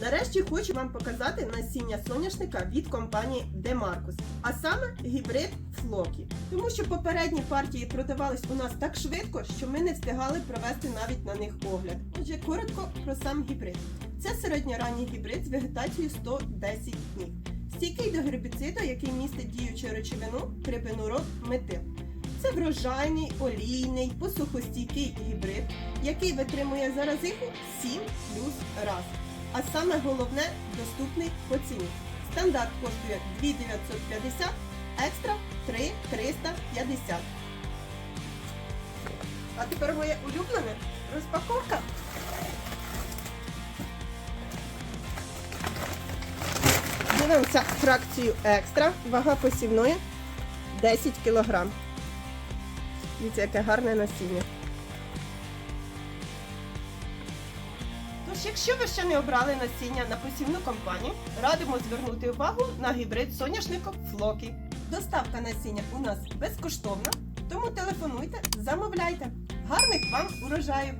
Нарешті хочу вам показати насіння соняшника від компанії Demarcus, а саме гібрид Флокі. Тому що попередні партії продавались у нас так швидко, що ми не встигали провести навіть на них огляд. Отже, коротко про сам гібрид. Це середньоранній гібрид з вегетацією 110 днів. Стійкий до гербіциду, який містить діючу речовину крипинурод метил. Це врожайний, олійний, посухостійкий гібрид, який витримує заразиху 7 плюс раз. А саме головне доступний по ціні. Стандарт коштує 2950, екстра 3350. А тепер моє улюблене розпаковка. Дивимося фракцію екстра. Вага посівної 10 кг. Дивіться, яке гарне насіння. Тож, якщо ви ще не обрали насіння на посівну компанію, радимо звернути увагу на гібрид соняшником Флокі. Доставка насіння у нас безкоштовна, тому телефонуйте, замовляйте. Гарних вам урожаїв!